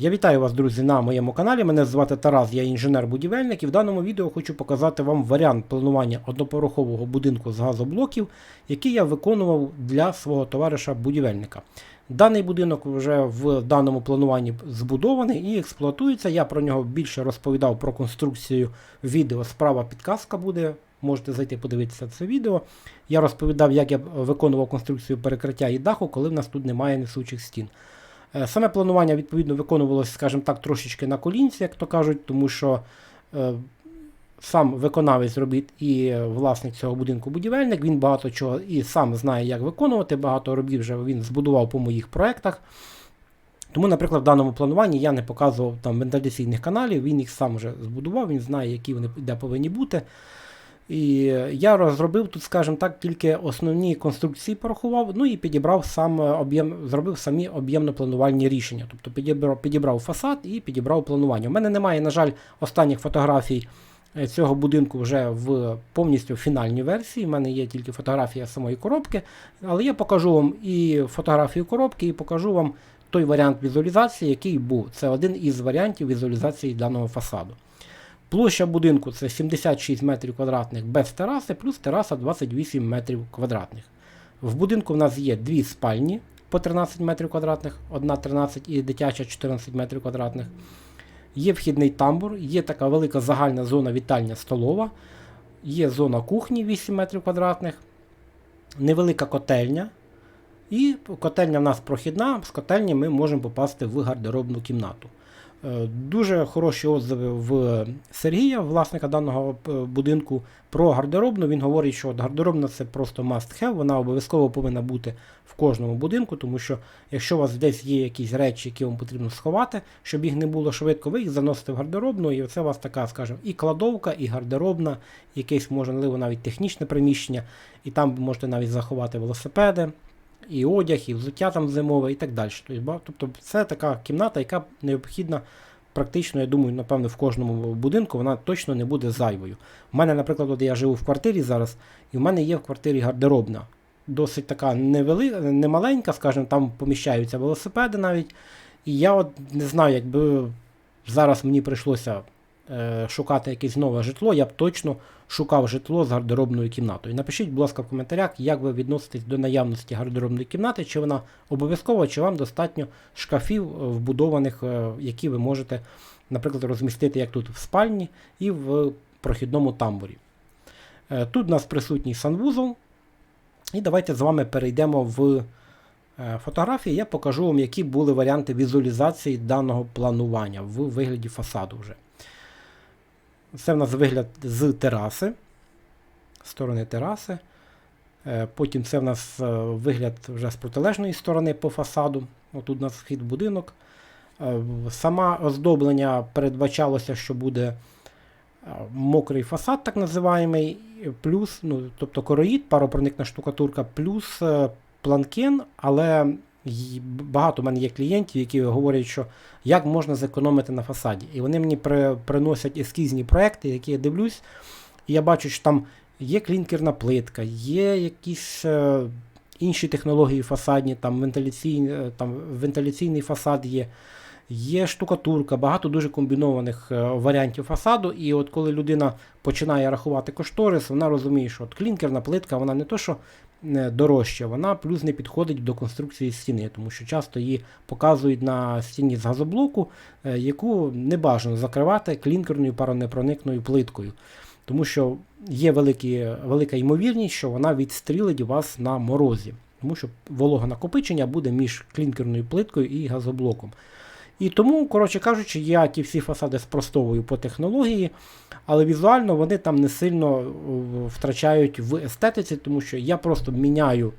Я вітаю вас, друзі, на моєму каналі. Мене звати Тарас, я інженер-будівельник, і в даному відео хочу показати вам варіант планування одноповерхового будинку з газоблоків, який я виконував для свого товариша-будівельника. Даний будинок вже в даному плануванні збудований і експлуатується. Я про нього більше розповідав про конструкцію відео. Справа підказка буде. Можете зайти подивитися це відео. Я розповідав, як я виконував конструкцію перекриття і даху, коли в нас тут немає несучих стін. Е, Саме планування, відповідно, виконувалося, скажімо так, трошечки на колінці, як то кажуть, тому що е, сам виконавець робіт і е, власник цього будинку будівельник, він багато чого і сам знає, як виконувати, багато робіт вже він збудував по моїх проєктах. Тому, наприклад, в даному плануванні я не показував там вентиляційних каналів, він їх сам вже збудував, він знає, які вони де повинні бути. І я розробив тут, скажімо так, тільки основні конструкції порахував, ну і підібрав сам е, об'єм, зробив самі об'ємно-планувальні рішення. Тобто підібрав, підібрав фасад і підібрав планування. У мене немає, на жаль, останніх фотографій е, цього будинку вже в повністю фінальній версії. У мене є тільки фотографія самої коробки, але я покажу вам і фотографію коробки, і покажу вам той варіант візуалізації, який був. Це один із варіантів візуалізації даного фасаду. Площа будинку це 76 метрів квадратних без тераси, плюс тераса 28 метрів квадратних. В будинку в нас є дві спальні по 13 метрів квадратних, одна 13 і дитяча 14 метрів квадратних. Є вхідний тамбур, є така велика загальна зона вітальня столова, є зона кухні 8 метрів квадратних, невелика котельня. І котельня в нас прохідна, з котельні ми можемо попасти в гардеробну кімнату. Е, Дуже хороші отзиви в Сергія, власника даного е, будинку, про гардеробну. Він говорить, що гардеробна це просто must have, вона обов'язково повинна бути в кожному будинку, тому що якщо у вас десь є якісь речі, які вам потрібно сховати, щоб їх не було швидко, ви їх заносите в гардеробну, і це у вас така, скажімо, і кладовка, і гардеробна, якесь, можливо, навіть технічне приміщення, і там ви можете навіть заховати велосипеди і одяг, і взуття там зимове, і так далі. Тобто, тобто це така кімната, яка необхідна. Практично, я думаю, напевно, в кожному будинку вона точно не буде зайвою. У мене, наприклад, от я живу в квартирі зараз, і в мене є в квартирі гардеробна. Досить така невели... немаленька, скажімо, там поміщаються велосипеди навіть. І я от не знаю, якби зараз мені прийшлося шукати якесь нове житло, я б точно шукав житло з гардеробною кімнатою. Напишіть, будь ласка, в коментарях, як ви відноситесь до наявності гардеробної кімнати, чи вона обов'язкова, чи вам достатньо шкафів е, вбудованих, е, які ви можете, наприклад, розмістити як тут в спальні і в прохідному тамбурі. Е, Тут у нас присутній санвузол. І давайте з вами перейдемо в е, фотографії. Я покажу вам, які були варіанти візуалізації даного планування в вигляді фасаду вже. Це в нас вигляд з тераси, сторони тераси. Е, Потім це в нас е, вигляд вже з протилежної сторони по фасаду. Отут у нас вхід в будинок. Е, Саме оздоблення передбачалося, що буде мокрий фасад, так називаємий, плюс, ну, тобто короїд, паропроникна штукатурка, плюс планкен, але багато в мене є клієнтів, які говорять, що як можна зекономити на фасаді. І вони мені при, приносять ескізні проекти, які я дивлюсь, і я бачу, що там є клінкерна плитка, є якісь е, інші технології фасадні, там, вентиляційний, е, там вентиляційний фасад є. Є штукатурка, багато дуже комбінованих е, варіантів фасаду. І от коли людина починає рахувати кошторис, вона розуміє, що от клінкерна плитка, вона не то, що дорожча, вона плюс не підходить до конструкції стіни, тому що часто її показують на стіні з газоблоку, е, яку не бажано закривати клінкерною паронепроникною плиткою. Тому що є великі, велика ймовірність, що вона відстрілить вас на морозі, тому що вологонакопичення буде між клінкерною плиткою і газоблоком. І тому, коротше кажучи, я ті всі фасади спростовую по технології, але візуально вони там не сильно е, втрачають в естетиці, тому що я просто міняю,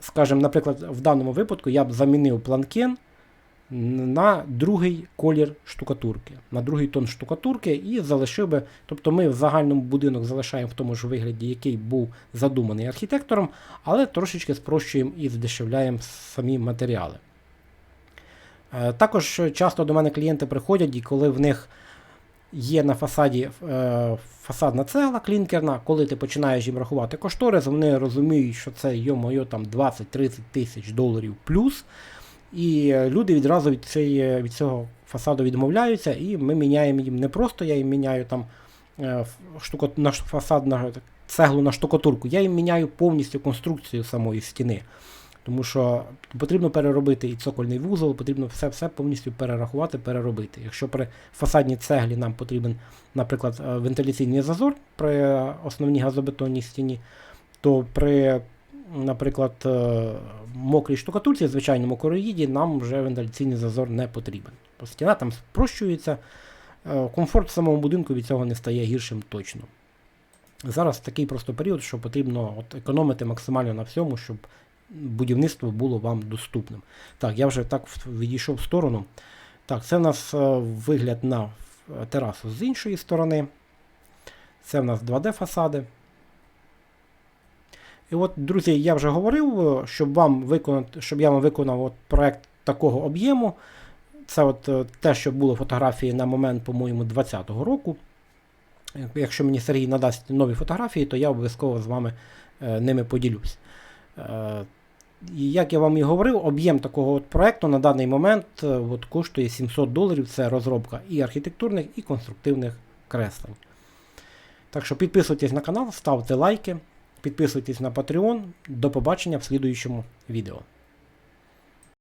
скажімо, наприклад, в даному випадку я б замінив планкен на другий колір штукатурки, на другий тон штукатурки і залишив би. Тобто ми в загальному будинок залишаємо в тому ж вигляді, який був задуманий архітектором, але трошечки спрощуємо і здешевляємо самі матеріали. Е, Також часто до мене клієнти приходять, і коли в них є на фасаді е, фасадна цегла клінкерна, коли ти починаєш їм рахувати кошторис, вони розуміють, що це йо-моє там 20-30 тисяч доларів плюс. І е, люди відразу від, цієї, від цього фасаду відмовляються, і ми міняємо їм не просто я їм міняю там штуко, на фасад на цеглу на штукатурку, я їм міняю повністю конструкцію самої стіни. Тому що потрібно переробити і цокольний вузол, потрібно все, все повністю перерахувати, переробити. Якщо при фасадній цеглі нам потрібен, наприклад, е, вентиляційний зазор при основній газобетонній стіні, то при, наприклад, е, мокрій штукатурці, звичайному короїді, нам вже вентиляційний зазор не потрібен. Стіна там спрощується, е, комфорт в самому будинку від цього не стає гіршим точно. Зараз такий просто період, що потрібно от економити максимально на всьому, щоб будівництво було вам доступним. Так, я вже так відійшов в сторону. Так, це в нас е, вигляд на е, терасу з іншої сторони. Це в нас 2D фасади. І от, друзі, я вже говорив, е, щоб вам виконати, щоб я вам виконав от проект такого об'єму. Це от те, що було фотографії на момент, по-моєму, 2020 року. Якщо мені Сергій надасть нові фотографії, то я обов'язково з вами ними поділюсь. Е, як я вам і говорив, об'єм такого от проекту на даний момент е, от коштує 700 доларів. Це розробка і архітектурних, і конструктивних креслень. Так що підписуйтесь на канал, ставте лайки, підписуйтесь на Patreon. До побачення в слідуючому відео.